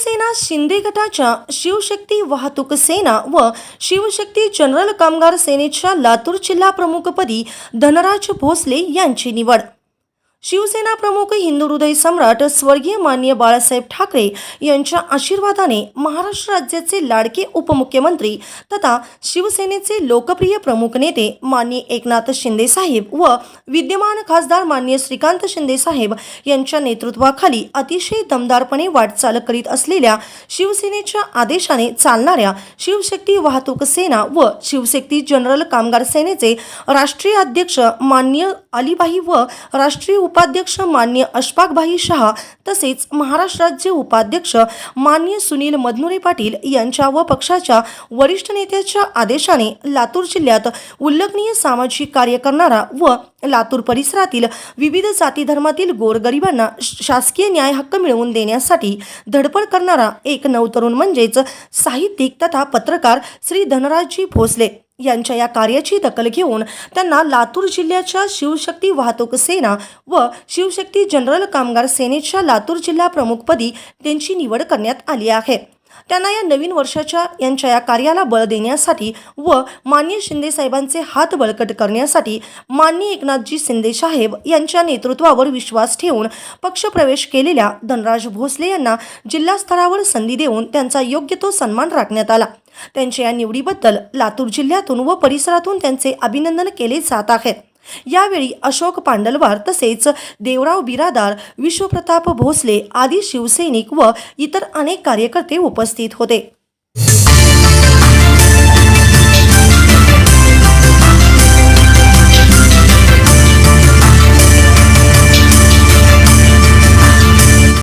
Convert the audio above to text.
शिवसेना शिंदे गटाच्या शिवशक्ती वाहतूक सेना व शिवशक्ती जनरल कामगार सेनेच्या लातूर जिल्हा प्रमुखपदी धनराज भोसले यांची निवड. शिवसेना प्रमुख हिंदू हृदय सम्राट स्वर्गीय मान्य बाळासाहेब ठाकरे यांच्या आशीर्वादाने महाराष्ट्र राज्याचे लाडके उपमुख्यमंत्री तथा शिवसेनेचे लोकप्रिय प्रमुख नेते मान्य एकनाथ शिंदे साहेब व विद्यमान खासदार मान्य श्रीकांत शिंदे साहेब यांच्या नेतृत्वाखाली अतिशय दमदारपणे वाटचाल करीत असलेल्या शिवसेनेच्या आदेशाने चालणाऱ्या शिवशक्ती वाहतूक सेना व शिवशक्ती जनरल कामगार सेनेचे राष्ट्रीय अध्यक्ष मान्य अलीबाई व राष्ट्रीय उपाध्यक्ष मान्य अशफाकभाई शहा तसेच महाराष्ट्र राज्य उपाध्यक्ष मान्य सुनील मधनुरे पाटील यांच्या व पक्षाच्या वरिष्ठ नेत्याच्या आदेशाने लातूर जिल्ह्यात उल्लेखनीय सामाजिक कार्य करणारा व लातूर परिसरातील विविध जाती धर्मातील गोरगरिबांना शासकीय न्याय हक्क मिळवून देण्यासाठी धडपड करणारा एक नवतरुण म्हणजेच साहित्यिक तथा पत्रकार श्री धनराजजी भोसले. यांच्या या कार्याची दखल घेऊन त्यांना लातूर जिल्ह्याच्या शिवशक्ती वाहतूक सेना व शिवशक्ती जनरल कामगार सेनेच्या लातूर जिल्हा प्रमुखपदी त्यांची निवड करण्यात आली आहे. त्यांना या नवीन वर्षाच्या यांच्या या कार्याला बळ देण्यासाठी व मान्य शिंदेसाहेबांचे हात बळकट करण्यासाठी मान्य एकनाथजी शिंदे साहेब यांच्या नेतृत्वावर विश्वास ठेवून पक्षप्रवेश केलेल्या धनराज भोसले यांना जिल्हा स्तरावर संधी देऊन त्यांचा योग्य तो सन्मान राखण्यात आला. त्यांच्या या निवडीबद्दल लातूर जिल्ह्यातून व परिसरातून त्यांचे अभिनंदन केले जात आहेत. यावेळी अशोक पांडलवार तसेच देवराव बिरादार विश्वप्रताप भोसले आदी शिवसैनिक व इतर अनेक कार्यकर्ते उपस्थित होते.